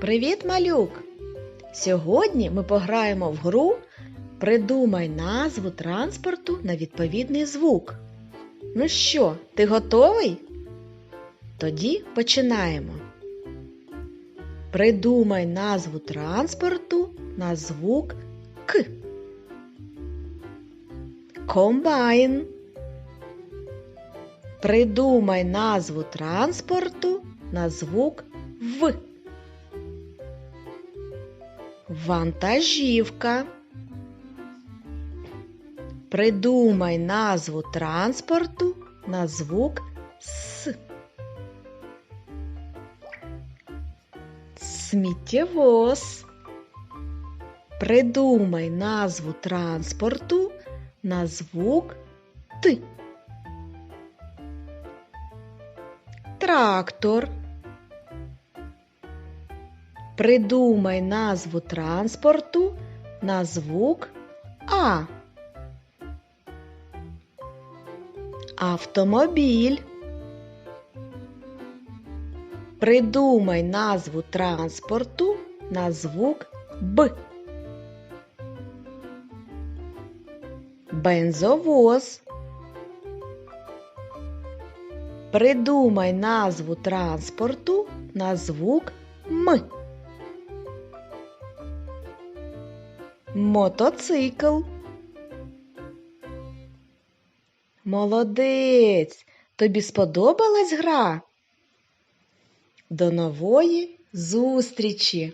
Привіт, малюк! Сьогодні ми пограємо в гру Придумай назву транспорту на відповідний звук. Ну що, ти готовий? Тоді починаємо. Придумай назву транспорту на звук К. Комбайн. Придумай назву транспорту на звук В. Вантажівка. Придумай назву транспорту на звук С. Сміттєвоз. Придумай назву транспорту на звук Т. Трактор. Придумай назву транспорту на звук А. Автомобіль. Придумай назву транспорту на звук Б. Бензовоз. Придумай назву транспорту на звук М. Мотоцикл. Молодець! Тобі сподобалась гра? До нової зустрічі!